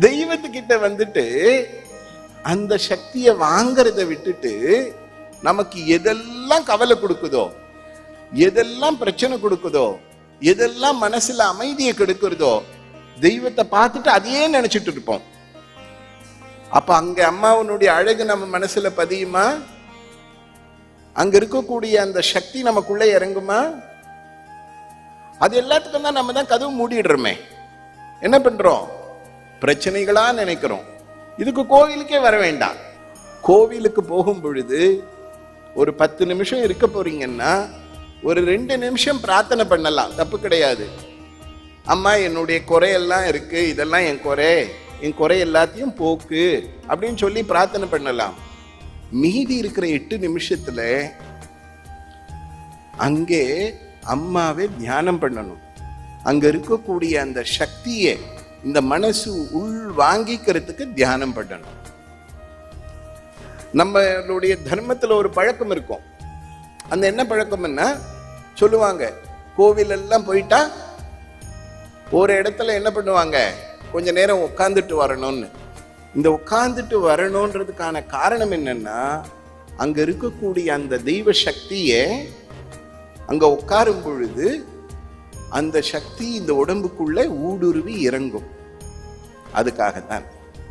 தெய்வத்துக்கிட்ட வந்துட்டு அந்த சக்தியை வாங்கறத விட்டுட்டு நமக்கு எதெல்லாம் கவலை கொடுக்குதோ எதெல்லாம் பிரச்சனை கொடுக்குதோ எதெல்லாம் மனசுல அமைதியை கெடுக்கிறதோ தெய்வத்தை பார்த்துட்டு அதையே நினைச்சிட்டு இருப்போம். அப்ப அங்க அம்மாவனுடைய அழகு நம்ம மனசுல பதியுமா? அங்க இருக்கக்கூடிய அந்த சக்தி நமக்குள்ள இறங்குமா? அது எல்லாத்துக்கும் தான் நம்ம தான் கதவு மூடிடுறோமே. என்ன பண்றோம்? பிரச்சனைகளா நினைக்கிறோம். இதுக்கு கோவிலுக்கே வர வேண்டாம். கோவிலுக்கு போகும் பொழுது ஒரு பத்து நிமிஷம் இருக்க போறீங்கன்னா ஒரு ரெண்டு நிமிஷம் பிரார்த்தனை பண்ணலாம். தப்பு கிடையாது. அம்மா என்னுடைய குறையெல்லாம் இருக்கு. இதெல்லாம் என் குறை. என் குறை எல்லாத்தையும் போக்கு அப்படின்னு சொல்லி பிரார்த்தனை பண்ணலாம். மீதி இருக்கிற எட்டு நிமிஷத்துல அங்கே அம்மாவை தியானம் பண்ணணும். அங்க இருக்கக்கூடிய அந்த சக்தியை இந்த மனசு உள் வாங்கிக்கிறதுக்கு தியானம் பண்ணணும். நம்மளுடைய தர்மத்தில் ஒரு பழக்கம் இருக்கும். அந்த என்ன பழக்கம்னா சொல்லுவாங்க கோவில் எல்லாம் போயிட்டா ஒரு இடத்துல என்ன பண்ணுவாங்க கொஞ்ச நேரம் உட்காந்துட்டு வரணும்னு. இந்த உட்காந்துட்டு வரணுன்றதுக்கான காரணம் என்னன்னா அங்க இருக்கக்கூடிய அந்த தெய்வ சக்தியை அங்க உட்காரும் பொழுது அந்த சக்தி இந்த உடம்புக்குள்ளே ஊடுருவி இறங்கும். அதுக்காகத்தான்.